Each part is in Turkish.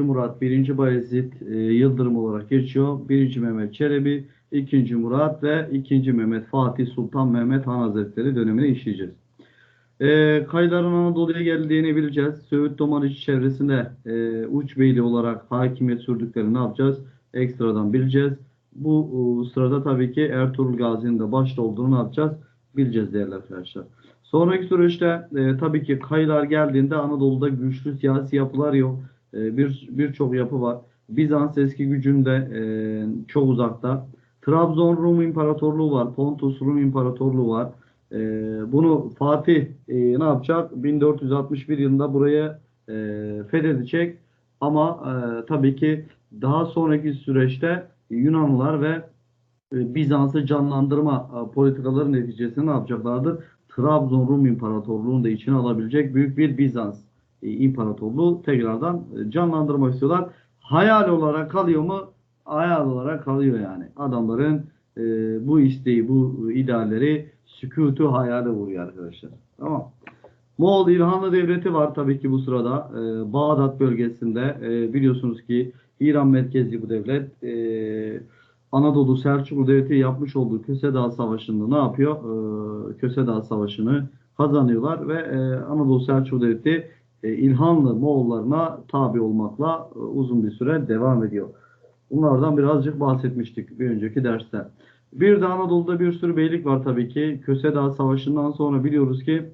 Murat, 1. Bayezid e, Yıldırım olarak geçiyor. 1. Mehmet Çelebi, 2. Murat ve 2. Mehmet Fatih Sultan Mehmet Han Hazretleri dönemini işleyeceğiz. E, Kayların Anadolu'ya geldiğini bileceğiz. Söğüt Domaniç çevresinde e, uç beyli olarak hakimiyet sürdüklerini ne yapacağız? Ekstradan bileceğiz. Bu e, sırada tabii ki Ertuğrul Gazi'nin de başta olduğunu ne yapacağız? Bileceğiz değerli arkadaşlar. Sonraki süreçte e, tabii ki Kayılar geldiğinde Anadolu'da güçlü siyasi yapılar yok. E, bir birçok yapı var. Bizans eski gücünde e, çok uzakta. Trabzon Rum İmparatorluğu var. Pontus Rum İmparatorluğu var. E, bunu Fatih e, ne yapacak? 1461 yılında buraya e, fethedecek. Ama e, tabii ki daha sonraki süreçte Yunanlılar ve e, Bizans'ı canlandırma e, politikaları neticesinde ne yapacaklardır? Trabzon Rum İmparatorluğu'nu da içine alabilecek büyük bir Bizans İmparatorluğu tekrardan e, canlandırmak istiyorlar. Hayal olarak kalıyor mu? Hayal olarak kalıyor yani. Adamların e, bu isteği, bu idealleri sükutu hayale vuruyor arkadaşlar. Tamam. Moğol İlhanlı Devleti var tabii ki bu sırada. E, Bağdat bölgesinde e, biliyorsunuz ki İran merkezli bu devlet. E, Anadolu Selçuklu Devleti yapmış olduğu Köse Dağı Savaşı'nda ne yapıyor? E, Köse Dağı Savaşı'nı kazanıyorlar ve e, Anadolu Selçuklu Devleti e, İlhanlı Moğollarına tabi olmakla e, uzun bir süre devam ediyor. Bunlardan birazcık bahsetmiştik bir önceki derste. Bir de Anadolu'da bir sürü beylik var tabii ki. Köse Dağı Savaşı'ndan sonra biliyoruz ki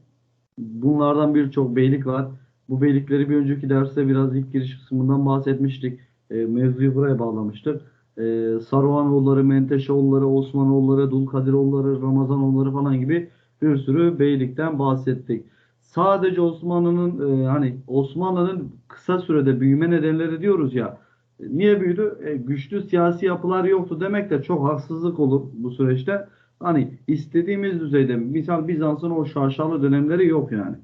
bunlardan birçok beylik var. Bu beylikleri bir önceki derste biraz ilk giriş kısmından bahsetmiştik. E, mevzuyu buraya bağlamıştık. E, Saruhanoğulları, Menteşeoğulları, Osmanoğulları, Dulkadiroğulları, Ramazanoğulları falan gibi bir sürü beylikten bahsettik. Sadece Osmanlı'nın e, hani Osmanlı'nın kısa sürede büyüme nedenleri diyoruz ya. Niye büyüdü? E, güçlü siyasi yapılar yoktu demek de çok haksızlık olur bu süreçte. Hani istediğimiz düzeyde misal Bizans'ın o şaşalı dönemleri yok yani.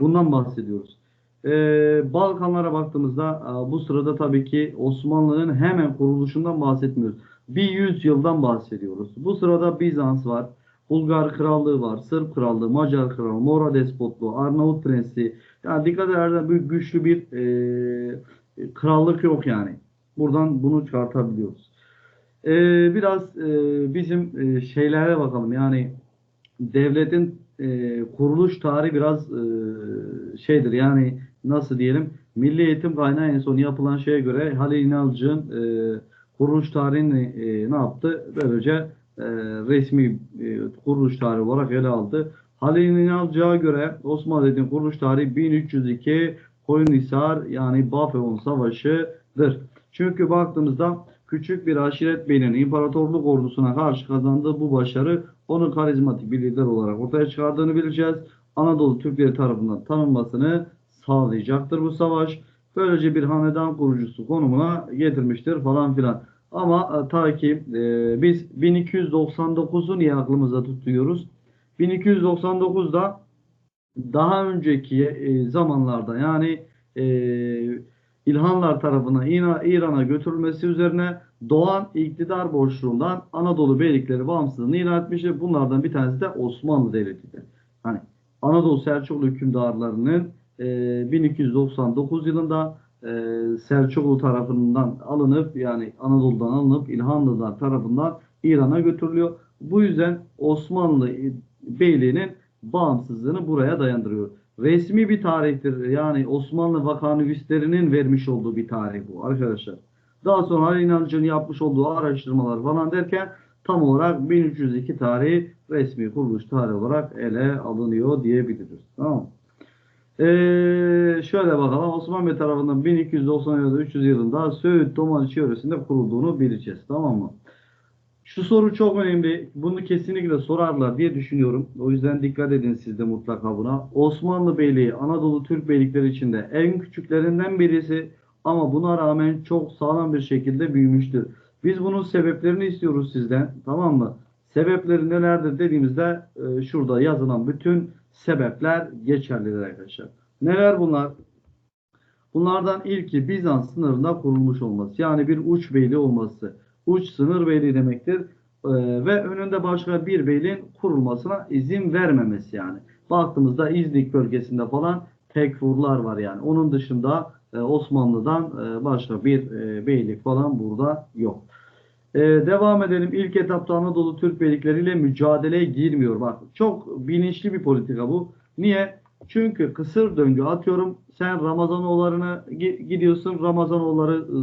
Bundan bahsediyoruz. Ee, Balkanlara baktığımızda e, bu sırada tabii ki Osmanlı'nın hemen kuruluşundan bahsetmiyoruz. Bir yüz yıldan bahsediyoruz. Bu sırada Bizans var, Bulgar Krallığı var, Sırp Krallığı, Macar Krallığı, Mora Despotluğu, Arnavut Prensi. Yani dikkat edersen büyük güçlü bir e, krallık yok yani. Buradan bunu çıkartabiliyoruz. Ee, biraz e, bizim e, şeylere bakalım. Yani devletin e, kuruluş tarihi biraz e, şeydir. Yani nasıl diyelim? Milli Eğitim Kaynağı en son yapılan şeye göre Halil İnalcık'ın e, kuruluş tarihini e, ne yaptı? Böylece e, resmi e, kuruluş tarihi olarak ele aldı. Halil İnalcık'a göre Osmanlı Devleti'nin kuruluş tarihi 1302 Koyunhisar yani Bafeon Savaşı'dır. Çünkü baktığımızda küçük bir aşiret beyinin imparatorluk ordusuna karşı kazandığı bu başarı onu karizmatik bir lider olarak ortaya çıkardığını bileceğiz. Anadolu Türkleri tarafından tanınmasını sağlayacaktır bu savaş. Böylece bir hanedan kurucusu konumuna getirmiştir falan filan. Ama e, ta ki e, biz 1299'u niye aklımızda tutuyoruz? 1299'da daha önceki e, zamanlarda yani e, İlhanlar tarafından İna- İran'a götürülmesi üzerine Doğan iktidar boşluğundan Anadolu beylikleri bağımsızlığını ilan etmiştir. Bunlardan bir tanesi de Osmanlı Devleti'dir. Hani Anadolu Selçuklu hükümdarlarının e, 1299 yılında e, Selçuklu tarafından alınıp yani Anadolu'dan alınıp İlhanlılar tarafından İran'a götürülüyor. Bu yüzden Osmanlı beyliğinin bağımsızlığını buraya dayandırıyor. Resmi bir tarihtir. Yani Osmanlı vakanüvislerinin vermiş olduğu bir tarih bu arkadaşlar. Daha sonra Halil İnanç'ın yapmış olduğu araştırmalar falan derken tam olarak 1302 tarihi resmi kuruluş tarihi olarak ele alınıyor diyebiliriz. Tamam ee, şöyle bakalım Osmanlı tarafından 1290 ya da 300 yılında Söğüt Domaniç yöresinde kurulduğunu bileceğiz. Tamam mı? Şu soru çok önemli. Bunu kesinlikle sorarlar diye düşünüyorum. O yüzden dikkat edin siz de mutlaka buna. Osmanlı Beyliği Anadolu Türk beylikleri içinde en küçüklerinden birisi ama buna rağmen çok sağlam bir şekilde büyümüştür. Biz bunun sebeplerini istiyoruz sizden. Tamam mı? Sebepleri nelerdir dediğimizde e, şurada yazılan bütün sebepler geçerlidir arkadaşlar. Neler bunlar? Bunlardan ilki Bizans sınırında kurulmuş olması. Yani bir uç beyliği olması. Uç sınır beyliği demektir. Ee, ve önünde başka bir beyliğin kurulmasına izin vermemesi yani. Baktığımızda İznik bölgesinde falan tekfurlar var yani. Onun dışında e, Osmanlı'dan e, başka bir e, beylik falan burada yok. E, devam edelim. İlk etapta Anadolu Türk beylikleriyle mücadeleye girmiyor. Bak çok bilinçli bir politika bu. Niye? Çünkü kısır döngü atıyorum. Sen Ramazanoğullarına gi- gidiyorsun. Ramazanoğulları e,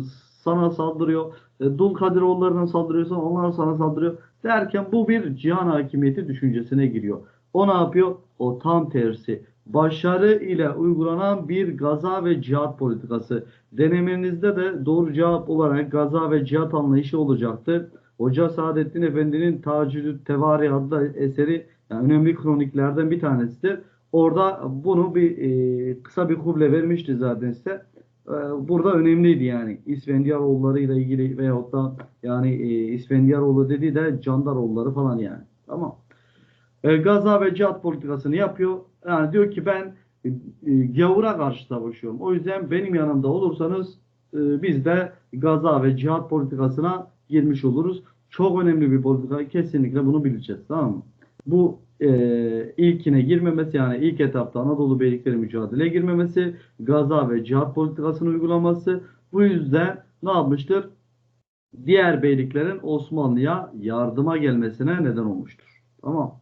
sana saldırıyor. E, Dulkadiroğullarına saldırıyorsan onlar sana saldırıyor. Derken bu bir cihan hakimiyeti düşüncesine giriyor. O ne yapıyor? O tam tersi. Başarı ile uygulanan bir gaza ve cihat politikası. Denemenizde de doğru cevap olarak gaza ve cihat anlayışı olacaktı. Hoca Saadettin Efendi'nin Tacülü Tevari adlı eseri yani önemli kroniklerden bir tanesidir. Orada bunu bir e, kısa bir kuble vermişti zaten size. E, burada önemliydi yani. İsfendiyaroğulları ile ilgili veyahut da yani e, İsfendiyaroğlu dediği de Candaroğulları falan yani. Tamam. E, Gaza ve cihat politikasını yapıyor. Yani diyor ki ben e, e, gavura karşı savaşıyorum. O yüzden benim yanımda olursanız e, biz de Gaza ve cihat politikasına girmiş oluruz. Çok önemli bir politika. Kesinlikle bunu bileceğiz. Tamam mı? Bu e, ilkine girmemesi yani ilk etapta Anadolu beylikleri mücadeleye girmemesi, Gaza ve cihat politikasını uygulaması bu yüzden ne yapmıştır? Diğer beyliklerin Osmanlı'ya yardıma gelmesine neden olmuştur. Tamam.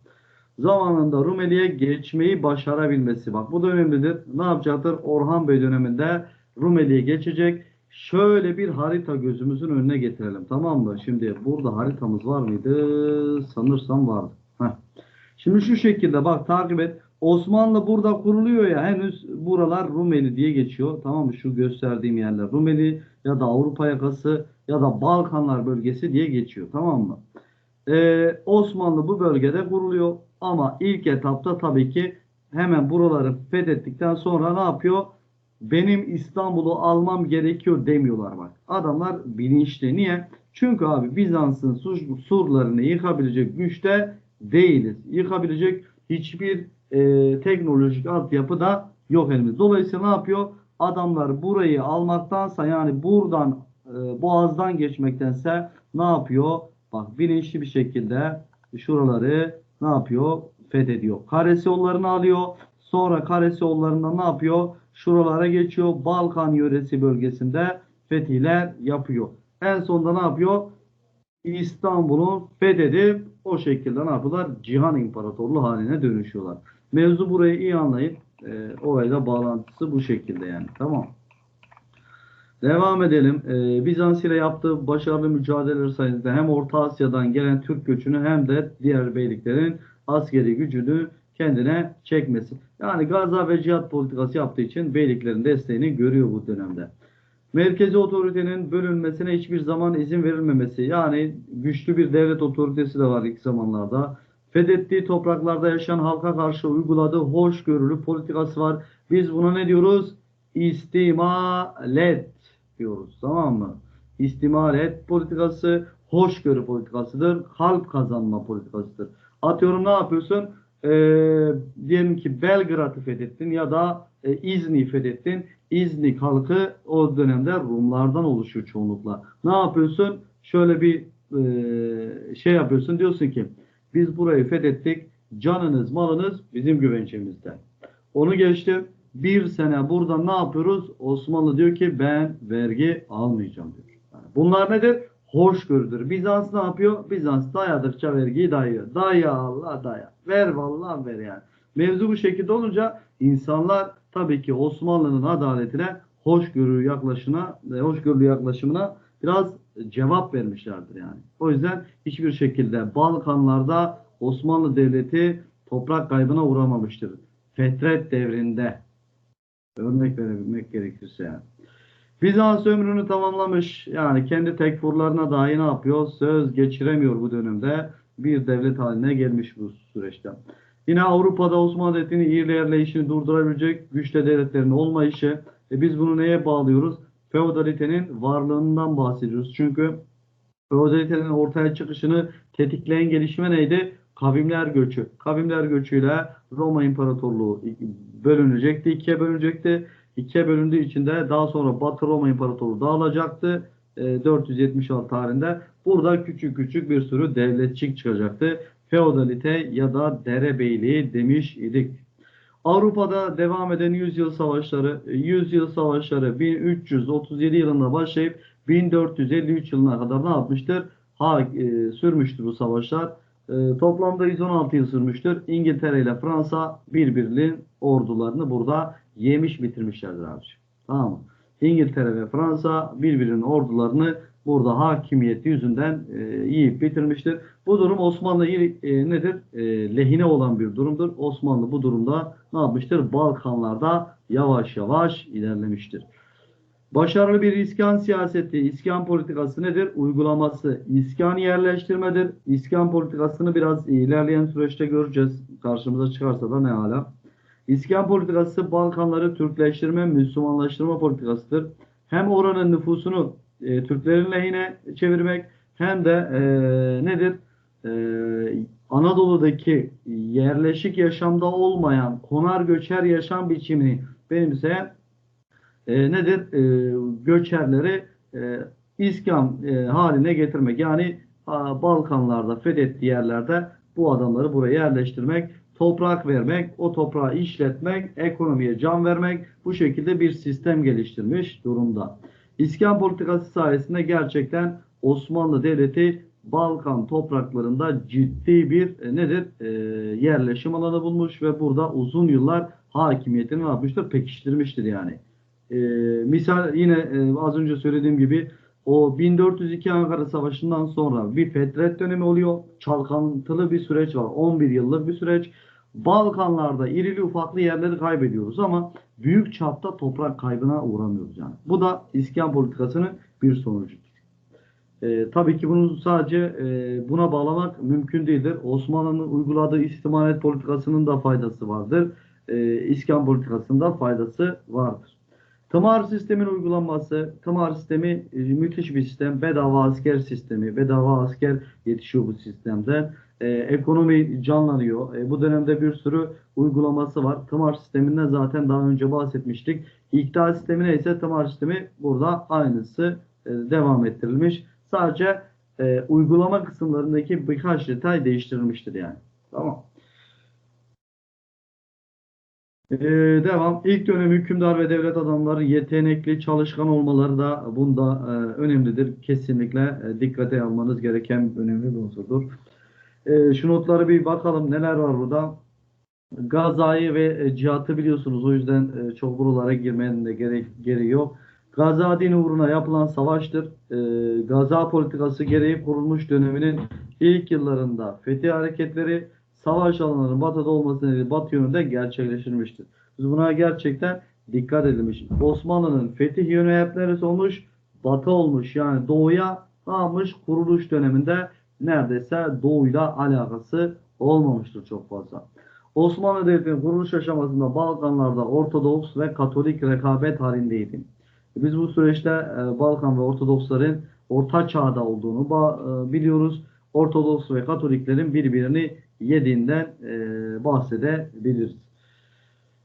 Zamanında Rumeli'ye geçmeyi başarabilmesi. Bak bu da önemlidir. Ne yapacaktır? Orhan Bey döneminde Rumeli'ye geçecek. Şöyle bir harita gözümüzün önüne getirelim. Tamam mı? Şimdi burada haritamız var mıydı? Sanırsam vardı. Heh. Şimdi şu şekilde bak takip et. Osmanlı burada kuruluyor ya henüz buralar Rumeli diye geçiyor. Tamam mı? Şu gösterdiğim yerler Rumeli ya da Avrupa yakası ya da Balkanlar bölgesi diye geçiyor. Tamam mı? Ee, Osmanlı bu bölgede kuruluyor. Ama ilk etapta tabii ki hemen buraları fethettikten sonra ne yapıyor? Benim İstanbul'u almam gerekiyor demiyorlar bak. Adamlar bilinçli. Niye? Çünkü abi Bizans'ın sur- surlarını yıkabilecek güçte değiliz. Yıkabilecek hiçbir e, teknolojik altyapı da yok elimizde. Dolayısıyla ne yapıyor? Adamlar burayı almaktansa yani buradan e, boğazdan geçmektense ne yapıyor? Bak bilinçli bir şekilde şuraları ne yapıyor? Fethediyor. Karesi yollarını alıyor. Sonra Karesi yollarından ne yapıyor? Şuralara geçiyor. Balkan yöresi bölgesinde fetihler yapıyor. En sonunda ne yapıyor? İstanbul'u fethedip o şekilde ne yapıyorlar? Cihan İmparatorluğu haline dönüşüyorlar. Mevzu burayı iyi anlayıp e, olayla bağlantısı bu şekilde yani. Tamam. Devam edelim. Ee, Bizans ile yaptığı başarılı mücadeleler sayesinde hem Orta Asya'dan gelen Türk göçünü hem de diğer beyliklerin askeri gücünü kendine çekmesi. Yani Gaza ve cihat politikası yaptığı için beyliklerin desteğini görüyor bu dönemde. Merkezi otoritenin bölünmesine hiçbir zaman izin verilmemesi. Yani güçlü bir devlet otoritesi de var ilk zamanlarda. Fethettiği topraklarda yaşayan halka karşı uyguladığı hoşgörülü politikası var. Biz buna ne diyoruz? İstimalet diyoruz. Tamam mı? İstimalet politikası hoşgörü politikasıdır. Halk kazanma politikasıdır. Atıyorum ne yapıyorsun? Ee, diyelim ki Belgrad'ı fethettin ya da e, İznik'i fethettin. İznik halkı o dönemde Rumlardan oluşuyor çoğunlukla. Ne yapıyorsun? Şöyle bir e, şey yapıyorsun. Diyorsun ki biz burayı fethettik. Canınız, malınız bizim güvencemizde. Onu geçtim. Bir sene burada ne yapıyoruz? Osmanlı diyor ki ben vergi almayacağım diyor. Yani bunlar nedir? Hoşgörüdür. Bizans ne yapıyor? Bizans dayadıkça vergiyi dayıyor. Daya Allah daya. Ver vallahi ver yani. Mevzu bu şekilde olunca insanlar tabii ki Osmanlı'nın adaletine hoşgörü yaklaşımına, e, hoşgörülü yaklaşımına biraz cevap vermişlerdir yani. O yüzden hiçbir şekilde Balkanlarda Osmanlı Devleti toprak kaybına uğramamıştır. Fetret devrinde örnek verebilmek gerekirse yani. Bizans ömrünü tamamlamış. Yani kendi tekfurlarına dahi ne yapıyor? Söz geçiremiyor bu dönemde. Bir devlet haline gelmiş bu süreçte. Yine Avrupa'da Osmanlı Devleti'nin ilerleyişini durdurabilecek güçlü devletlerin olmayışı. E biz bunu neye bağlıyoruz? Feodalitenin varlığından bahsediyoruz. Çünkü feodalitenin ortaya çıkışını tetikleyen gelişme neydi? Kavimler göçü. Kavimler göçüyle Roma İmparatorluğu bölünecekti, ikiye bölünecekti. İkiye bölündüğü için de daha sonra Batı Roma İmparatorluğu dağılacaktı. E, 476 tarihinde. Burada küçük küçük bir sürü devletçik çıkacaktı. Feodalite ya da derebeyliği demiş idik. Avrupa'da devam eden yüzyıl savaşları, e, yüzyıl savaşları 1337 yılında başlayıp 1453 yılına kadar ne yapmıştır? Ha, e, sürmüştür bu savaşlar. E, toplamda 116 yıl sürmüştür. İngiltere ile Fransa birbirinin ordularını burada yemiş bitirmişlerdir abiciğim. Tamam mı? İngiltere ve Fransa birbirinin ordularını burada hakimiyeti yüzünden e, yiyip bitirmiştir. Bu durum Osmanlı e, nedir? E, lehine olan bir durumdur. Osmanlı bu durumda ne yapmıştır? Balkanlarda yavaş yavaş ilerlemiştir. Başarılı bir iskan siyaseti, iskan politikası nedir? Uygulaması iskan yerleştirmedir. İskan politikasını biraz ilerleyen süreçte göreceğiz. Karşımıza çıkarsa da ne hala. İskan politikası Balkanları Türkleştirme, Müslümanlaştırma politikasıdır. Hem oranın nüfusunu e, Türklerin lehine çevirmek hem de e, nedir? E, Anadolu'daki yerleşik yaşamda olmayan konar göçer yaşam biçimini benimseyen e, nedir? E, göçerleri e, iskan e, haline getirmek. Yani a, Balkanlarda fethettiği yerlerde bu adamları buraya yerleştirmek, toprak vermek, o toprağı işletmek, ekonomiye can vermek bu şekilde bir sistem geliştirmiş durumda. İskan politikası sayesinde gerçekten Osmanlı Devleti Balkan topraklarında ciddi bir e, nedir? E, yerleşim alanı bulmuş ve burada uzun yıllar hakimiyetini ne yapmıştır? Pekiştirmiştir yani. E, misal yine e, az önce söylediğim gibi o 1402 Ankara Savaşı'ndan sonra bir fetret dönemi oluyor. Çalkantılı bir süreç var. 11 yıllık bir süreç. Balkanlarda irili ufaklı yerleri kaybediyoruz ama büyük çapta toprak kaybına uğramıyoruz yani. Bu da iskan politikasının bir sonucudur. E, tabii ki bunu sadece e, buna bağlamak mümkün değildir. Osmanlı'nın uyguladığı istimalet politikasının da faydası vardır. E, iskan politikasında faydası vardır. Tımar sistemin uygulanması, tımar sistemi e, müthiş bir sistem. Bedava asker sistemi, bedava asker yetişiyor bu sistemden. E, ekonomi canlanıyor. E, bu dönemde bir sürü uygulaması var. Tımar sisteminden zaten daha önce bahsetmiştik. İktidar sistemine ise tımar sistemi burada aynısı e, devam ettirilmiş. Sadece e, uygulama kısımlarındaki birkaç detay değiştirilmiştir yani. Tamam. Ee, devam. İlk dönem hükümdar ve devlet adamları yetenekli, çalışkan olmaları da bunda e, önemlidir. Kesinlikle e, dikkate almanız gereken önemli bir unsurdur. E, şu notları bir bakalım neler var burada. Gazayı ve e, cihatı biliyorsunuz. O yüzden e, çok buralara girmenin de gerek, gereği yok. Gaza dini uğruna yapılan savaştır. E, Gaza politikası gereği kurulmuş döneminin ilk yıllarında fetih hareketleri savaş alanlarının batıda olması nedeniyle batı yönünde gerçekleştirilmiştir. Biz buna gerçekten dikkat edilmiş. Osmanlı'nın fetih yönü hep olmuş? Batı olmuş. Yani doğuya almış kuruluş döneminde neredeyse doğuyla alakası olmamıştır çok fazla. Osmanlı Devleti'nin kuruluş aşamasında Balkanlarda Ortodoks ve Katolik rekabet halindeydi. Biz bu süreçte e, Balkan ve Ortodoksların orta çağda olduğunu e, biliyoruz. Ortodoks ve Katoliklerin birbirini yediğinden e, bahsedebiliriz.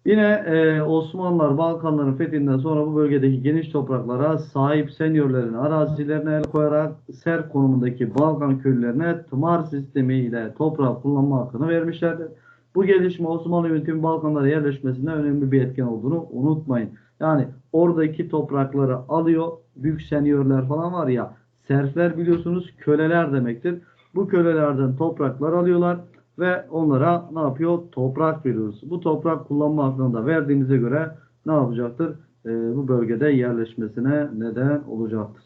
Yine e, Osmanlılar Balkanların fethinden sonra bu bölgedeki geniş topraklara sahip senyörlerin arazilerine el koyarak ser konumundaki Balkan köylülerine tımar sistemi ile toprak kullanma hakkını vermişlerdir. Bu gelişme Osmanlı yönetimi Balkanlara yerleşmesinde önemli bir etken olduğunu unutmayın. Yani oradaki toprakları alıyor. Büyük senyörler falan var ya. Serfler biliyorsunuz köleler demektir. Bu kölelerden topraklar alıyorlar ve onlara ne yapıyor? Toprak veriyoruz. Bu toprak kullanma hakkını da verdiğimize göre ne yapacaktır? Ee, bu bölgede yerleşmesine neden olacaktır.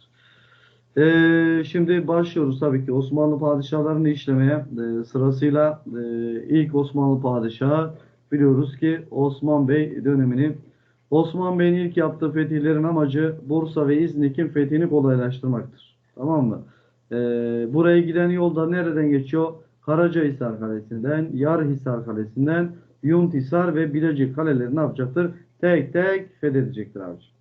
Ee, şimdi başlıyoruz tabii ki Osmanlı padişahlarını işlemeye. Ee, sırasıyla e, ilk Osmanlı padişahı biliyoruz ki Osman Bey dönemini Osman Bey'in ilk yaptığı fetihlerin amacı Bursa ve İznik'in fethini kolaylaştırmaktır. Tamam mı? Ee, buraya giden yolda nereden geçiyor? Karacahisar Kalesi'nden, Yarhisar Kalesi'nden, Yuntisar ve Bilecik kaleleri ne yapacaktır? Tek tek fethedecektir abiciğim.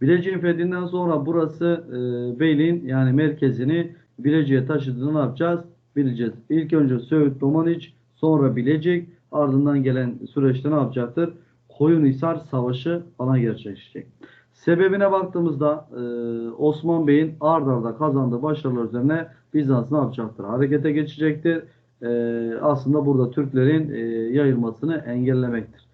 Bilecik'in fethinden sonra burası e, Beyliğin yani merkezini Bilecik'e taşıdığını ne yapacağız? Bileceğiz. İlk önce Söğüt, Domaniç, sonra Bilecik, ardından gelen süreçte ne yapacaktır? Koyunhisar Savaşı falan gerçekleşecek. Sebebine baktığımızda e, Osman Bey'in ard arda kazandığı başarılar üzerine Bizans ne yapacaktır? Harekete geçecektir. E, aslında burada Türklerin e, yayılmasını engellemektir.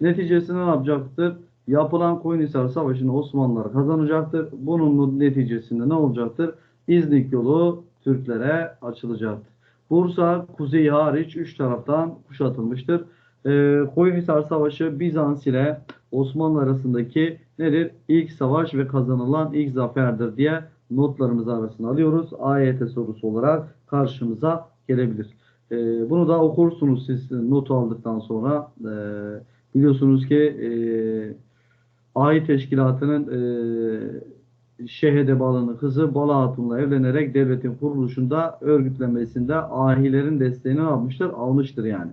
Neticesinde ne yapacaktır? Yapılan Koyunhisar Savaşı'nı Osmanlılar kazanacaktır. Bunun neticesinde ne olacaktır? İznik yolu Türklere açılacaktır. Bursa kuzey hariç üç taraftan kuşatılmıştır. Ee, Koyunhisar Savaşı Bizans ile Osmanlı arasındaki nedir? İlk savaş ve kazanılan ilk zaferdir diye notlarımız arasına alıyoruz. AYT sorusu olarak karşımıza gelebilir. Ee, bunu da okursunuz siz notu aldıktan sonra. Ee, biliyorsunuz ki e, Ahi Teşkilatı'nın e, Şehede Balı'nın kızı Bala Hatun'la evlenerek devletin kuruluşunda örgütlenmesinde ahilerin desteğini almıştır, almıştır yani.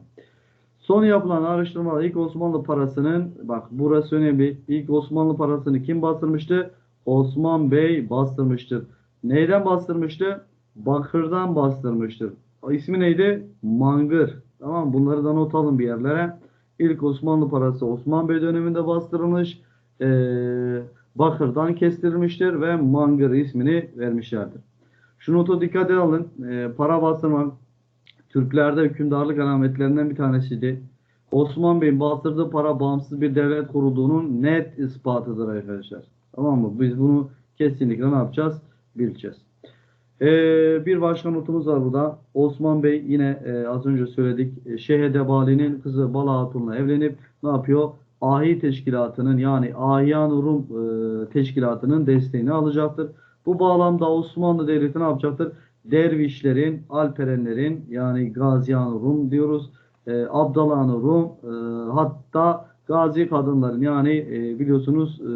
Son yapılan araştırmalar ilk Osmanlı parasının, bak burası önemli, ilk Osmanlı parasını kim bastırmıştı? Osman Bey bastırmıştır. Neyden bastırmıştı? Bakırdan bastırmıştır. O ismi neydi? Mangır. Tamam bunları da not alın bir yerlere. İlk Osmanlı parası Osman Bey döneminde bastırılmış. Ee, bakırdan kestirilmiştir ve Mangır ismini vermişlerdir. Şu notu dikkate alın. Ee, para bastırmak Türklerde hükümdarlık alametlerinden bir tanesiydi. Osman Bey'in bastırdığı para bağımsız bir devlet kurulduğunun net ispatıdır arkadaşlar. Tamam mı? Biz bunu kesinlikle ne yapacağız? Bileceğiz. Ee, bir başka notumuz var burada. Osman Bey yine e, az önce söyledik. E, Şehede Bali'nin kızı Bala Hatun'la evlenip ne yapıyor? Ahi teşkilatının yani Ahiyan Rum e, teşkilatının desteğini alacaktır. Bu bağlamda Osmanlı Devleti ne yapacaktır? Dervişlerin, Alperenlerin yani Gaziyan Rum diyoruz. E, Abdalan Rum e, hatta Gazi kadınların yani e, biliyorsunuz e,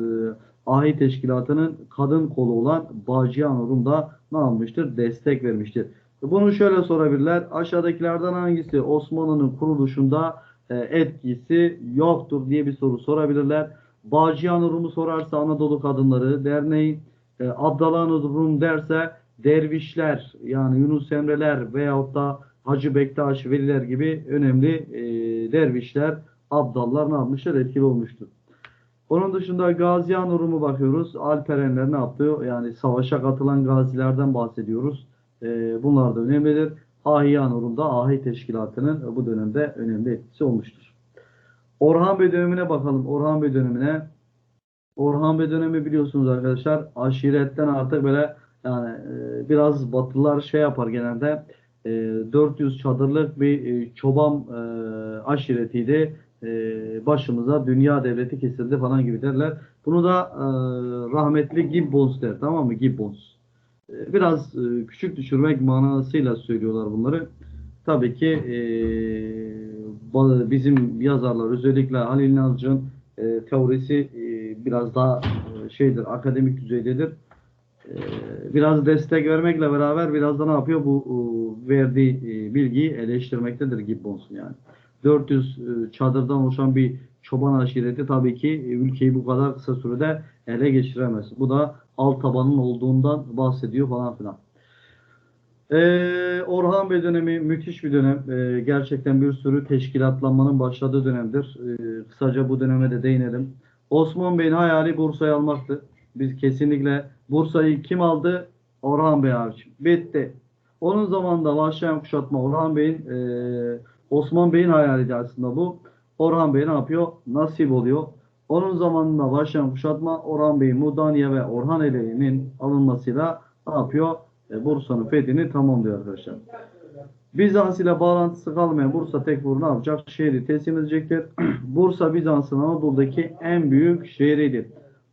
Ahi Teşkilatı'nın kadın kolu olan Bağcıyan Rum da ne yapmıştır? Destek vermiştir. Bunu şöyle sorabilirler. Aşağıdakilerden hangisi Osmanlı'nın kuruluşunda e, etkisi yoktur diye bir soru sorabilirler. Bağcıyan Rum'u sorarsa Anadolu Kadınları Derneği, e, Abdalan Rum derse dervişler yani Yunus Emreler veyahut da Hacı Bektaş Veliler gibi önemli e, dervişler, abdallar ne yapmışlar? Etkili olmuştur. Onun dışında Gaziyan Rum'u bakıyoruz. Alperenler ne yaptı? Yani savaşa katılan gazilerden bahsediyoruz. E, bunlar da önemlidir. Ahiyan Rum'da Ahi Teşkilatı'nın bu dönemde önemli etkisi olmuştur. Orhan Bey dönemine bakalım. Orhan Bey dönemine. Orhan Bey dönemi biliyorsunuz arkadaşlar aşiretten artık böyle yani e, biraz Batılılar şey yapar genelde e, 400 çadırlık bir e, çoban e, aşiretiydi. E, başımıza dünya devleti kesildi falan gibi derler. Bunu da e, rahmetli Gibbons der tamam mı? Gibbons. E, biraz e, küçük düşürmek manasıyla söylüyorlar bunları. Tabii ki e, bizim yazarlar özellikle Halil Nazcı'nın e, teorisi e, biraz daha e, şeydir, akademik düzeydedir. E, biraz destek vermekle beraber biraz da ne yapıyor? Bu e, verdiği e, bilgiyi eleştirmektedir Gibbons'un yani. 400 e, çadırdan oluşan bir çoban aşireti tabii ki ülkeyi bu kadar kısa sürede ele geçiremez. Bu da alt tabanın olduğundan bahsediyor falan filan. Ee, Orhan Bey dönemi müthiş bir dönem. Ee, gerçekten bir sürü teşkilatlanmanın başladığı dönemdir. Ee, kısaca bu döneme de değinelim. Osman Bey'in hayali Bursa'yı almaktı. Biz kesinlikle Bursa'yı kim aldı? Orhan Bey abiciğim. Bitti. Onun zamanında başlayan kuşatma Orhan Bey'in e, Osman Bey'in hayaliydi aslında bu. Orhan Bey ne yapıyor? Nasip oluyor. Onun zamanında başlayan kuşatma Orhan Bey'in Mudaniye ve Orhaneli'nin alınmasıyla ne yapıyor? E, Bursa'nın fethini tamamlıyor arkadaşlar. Bizans ile bağlantısı kalmayan Bursa Tekfur ne yapacak? Şehri teslim edecektir. Bursa Bizans'ın Anadolu'daki en büyük şehridir.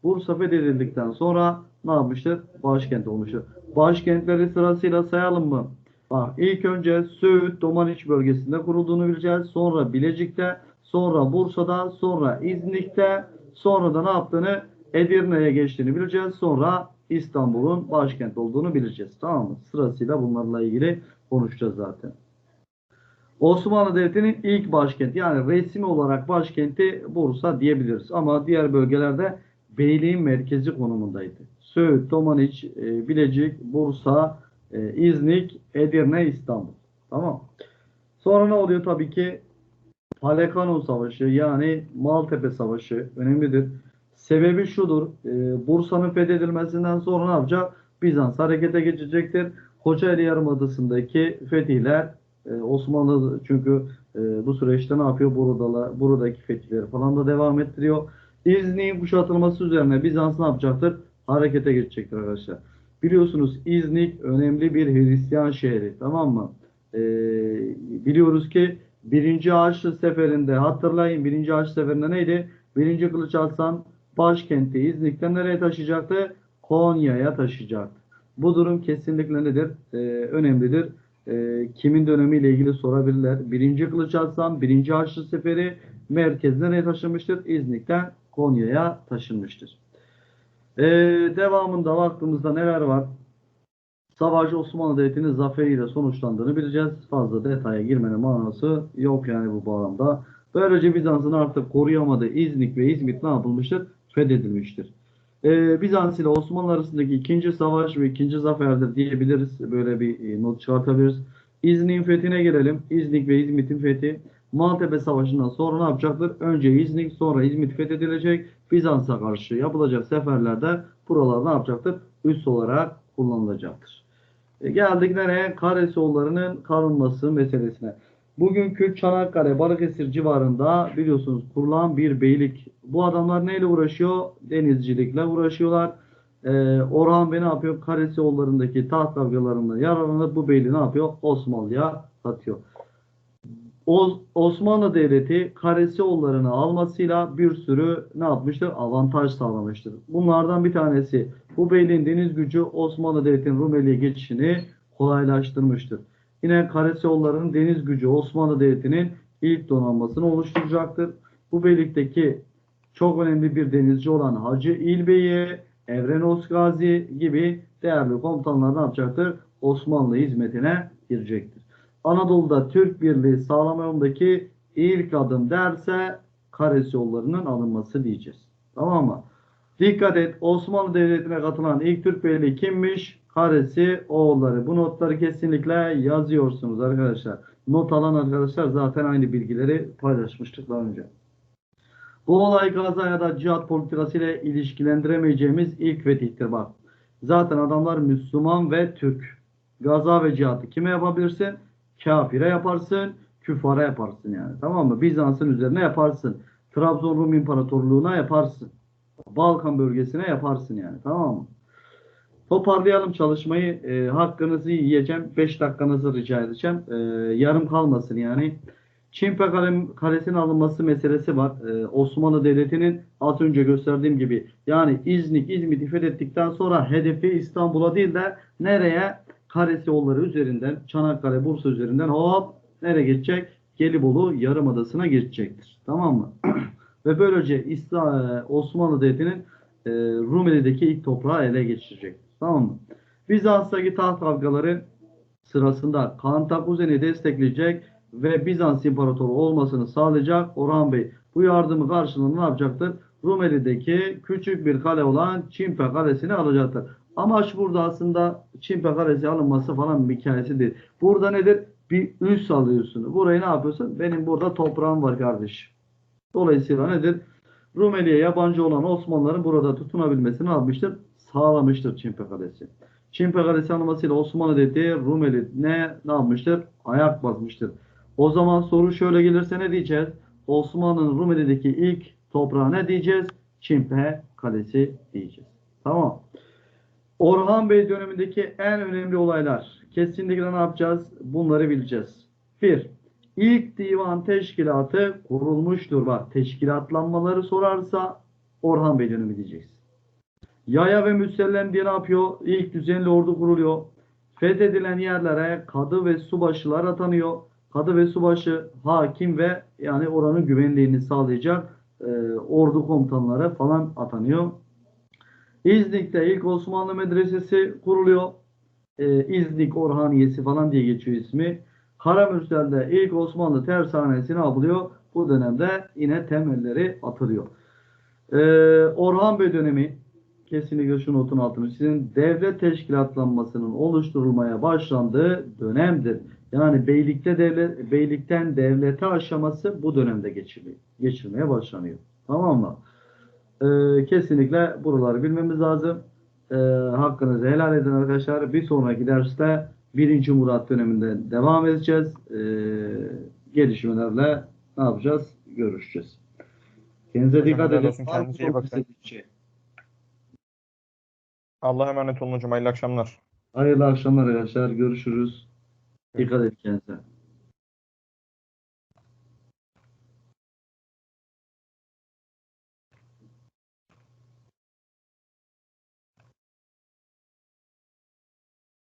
Bursa fethedildikten sonra ne yapmıştır? Başkent olmuştur. Başkentleri sırasıyla sayalım mı? Bak ilk önce Söğüt Domaniç bölgesinde kurulduğunu bileceğiz. Sonra Bilecik'te, sonra Bursa'da, sonra İznik'te, sonra da ne yaptığını Edirne'ye geçtiğini bileceğiz. Sonra İstanbul'un başkent olduğunu bileceğiz. Tamam mı? Sırasıyla bunlarla ilgili konuşacağız zaten. Osmanlı Devleti'nin ilk başkenti yani resmi olarak başkenti Bursa diyebiliriz. Ama diğer bölgelerde beyliğin merkezi konumundaydı. Söğüt, Domaniç, e, Bilecik, Bursa, e, İznik, Edirne, İstanbul. Tamam. Sonra ne oluyor tabii ki? Palekano Savaşı yani Maltepe Savaşı önemlidir. Sebebi şudur. e, Bursa'nın fethedilmesinden sonra ne yapacak? Bizans harekete geçecektir. Kocaeli Yarımadası'ndaki fetihler e, Osmanlı çünkü e, bu süreçte ne yapıyor? Burada, buradaki fetihleri falan da devam ettiriyor. İznik'in kuşatılması üzerine Bizans ne yapacaktır? Harekete geçecektir arkadaşlar. Biliyorsunuz İznik önemli bir Hristiyan şehri. Tamam mı? E, biliyoruz ki birinci Haçlı seferinde hatırlayın birinci Haçlı seferinde neydi? Birinci Kılıç Arslan başkenti İznik'ten nereye taşıyacaktı? Konya'ya taşıyacaktı. Bu durum kesinlikle nedir? Ee, önemlidir. Ee, kimin dönemiyle ilgili sorabilirler. Birinci Kılıç Arslan, birinci Haçlı Seferi merkez nereye taşınmıştır? İznik'ten Konya'ya taşınmıştır. Ee, devamında baktığımızda neler var? Savaş Osmanlı Devleti'nin zaferiyle sonuçlandığını bileceğiz. Fazla detaya girmenin manası yok yani bu bağlamda. Böylece Bizans'ın artık koruyamadığı İznik ve İzmit ne yapılmıştır? Fethedilmiştir. Ee, Bizans ile Osmanlı arasındaki ikinci savaş ve ikinci zaferdir diyebiliriz. Böyle bir e, not çıkartabiliriz. İznik'in fethine gelelim. İznik ve İzmit'in fethi. Maltepe Savaşı'ndan sonra ne yapacaktır? Önce İznik sonra İzmit fethedilecek. Bizans'a karşı yapılacak seferlerde buralar ne yapacaktır? Üs olarak kullanılacaktır. E, geldik nereye? Karesoğullarının kalınması meselesine. Bugünkü Çanakkale, Balıkesir civarında biliyorsunuz kurulan bir beylik. Bu adamlar neyle uğraşıyor? Denizcilikle uğraşıyorlar. Ee, Orhan Bey ne yapıyor? Karesioğullarındaki taht kavgalarından yararlanıp bu beyliği ne yapıyor? Osmanlı'ya satıyor. Osmanlı Devleti Karesioğullarını almasıyla bir sürü ne yapmıştır? Avantaj sağlamıştır. Bunlardan bir tanesi bu beyliğin deniz gücü Osmanlı Devleti'nin Rumeli'ye geçişini kolaylaştırmıştır. Yine Karesioğulları'nın deniz gücü Osmanlı Devleti'nin ilk donanmasını oluşturacaktır. Bu beylikteki çok önemli bir denizci olan Hacı İlbey'i, Evrenos Gazi gibi değerli komutanlar ne yapacaktır? Osmanlı hizmetine girecektir. Anadolu'da Türk Birliği sağlama yolundaki ilk adım derse Karesioğulları'nın alınması diyeceğiz. Tamam mı? Dikkat et Osmanlı Devleti'ne katılan ilk Türk Birliği kimmiş? Karesi oğulları. Bu notları kesinlikle yazıyorsunuz arkadaşlar. Not alan arkadaşlar zaten aynı bilgileri paylaşmıştık daha önce. Bu olay Gaza ya da cihat politikası ile ilişkilendiremeyeceğimiz ilk fetihtir bak. Zaten adamlar Müslüman ve Türk. Gaza ve cihatı kime yapabilirsin? Kafire yaparsın, küfara yaparsın yani. Tamam mı? Bizans'ın üzerine yaparsın. Trabzon Rum İmparatorluğu'na yaparsın. Balkan bölgesine yaparsın yani. Tamam mı? Toparlayalım çalışmayı. E, hakkınızı yiyeceğim. 5 dakikanızı rica edeceğim. E, yarım kalmasın yani. Çimpe Kalesi'nin alınması meselesi var. Ee, Osmanlı Devleti'nin az önce gösterdiğim gibi yani İznik, İzmit'i fethettikten sonra hedefi İstanbul'a değil de nereye? Karesi yolları üzerinden, Çanakkale, Bursa üzerinden hop nereye geçecek? Gelibolu Yarımadası'na geçecektir. Tamam mı? Ve böylece İsla, Osmanlı Devleti'nin e, Rumeli'deki ilk toprağı ele geçirecek. Tamam mı? Bizans'taki taht kavgaları sırasında Kantakuzeni destekleyecek ve Bizans İmparatoru olmasını sağlayacak Orhan Bey. Bu yardımı karşılığında ne yapacaktır? Rumeli'deki küçük bir kale olan Çimpe Kalesi'ni alacaktır. Amaç burada aslında Çimpe Kalesi alınması falan bir hikayesi değil. Burada nedir? Bir üs alıyorsun. Burayı ne yapıyorsun? Benim burada toprağım var kardeş. Dolayısıyla nedir? Rumeli'ye yabancı olan Osmanlıların burada tutunabilmesini almıştır? Sağlamıştır Çimpe Kalesi. Çimpe Kalesi alınmasıyla Osmanlı Devleti Rumeli ne, ne yapmıştır? Ayak basmıştır. O zaman soru şöyle gelirse ne diyeceğiz? Osmanlı'nın Rumeli'deki ilk toprağı ne diyeceğiz? Çimpe Kalesi diyeceğiz. Tamam. Orhan Bey dönemindeki en önemli olaylar. Kesinlikle ne yapacağız? Bunları bileceğiz. Bir, ilk divan teşkilatı kurulmuştur. Bak teşkilatlanmaları sorarsa Orhan Bey dönemi diyeceğiz. Yaya ve Müsellem diye ne yapıyor? İlk düzenli ordu kuruluyor. Fethedilen yerlere kadı ve subaşılar atanıyor kadı ve subaşı, hakim ve yani oranın güvenliğini sağlayacak e, ordu komutanları falan atanıyor. İznik'te ilk Osmanlı medresesi kuruluyor. E, İznik Orhaniyesi falan diye geçiyor ismi. Karamürsel'de ilk Osmanlı tersanesi ne? Bu dönemde yine temelleri atılıyor. E, Orhan Bey dönemi kesinlikle şu notun altını sizin devlet teşkilatlanmasının oluşturulmaya başlandığı dönemdir. Yani beylikte devlet, beylikten devlete aşaması bu dönemde geçiriliyor, geçirmeye başlanıyor. Tamam mı? Ee, kesinlikle buraları bilmemiz lazım. Ee, hakkınızı helal edin arkadaşlar. Bir sonraki derste 1. Murat döneminde devam edeceğiz. Ee, gelişmelerle ne yapacağız? Görüşeceğiz. Kendinize Hocam dikkat edin. kendinize iyi bakın. şey? Allah'a emanet olun hocam. Hayırlı akşamlar. Hayırlı akşamlar arkadaşlar. Görüşürüz. Dikkat edin kendinize.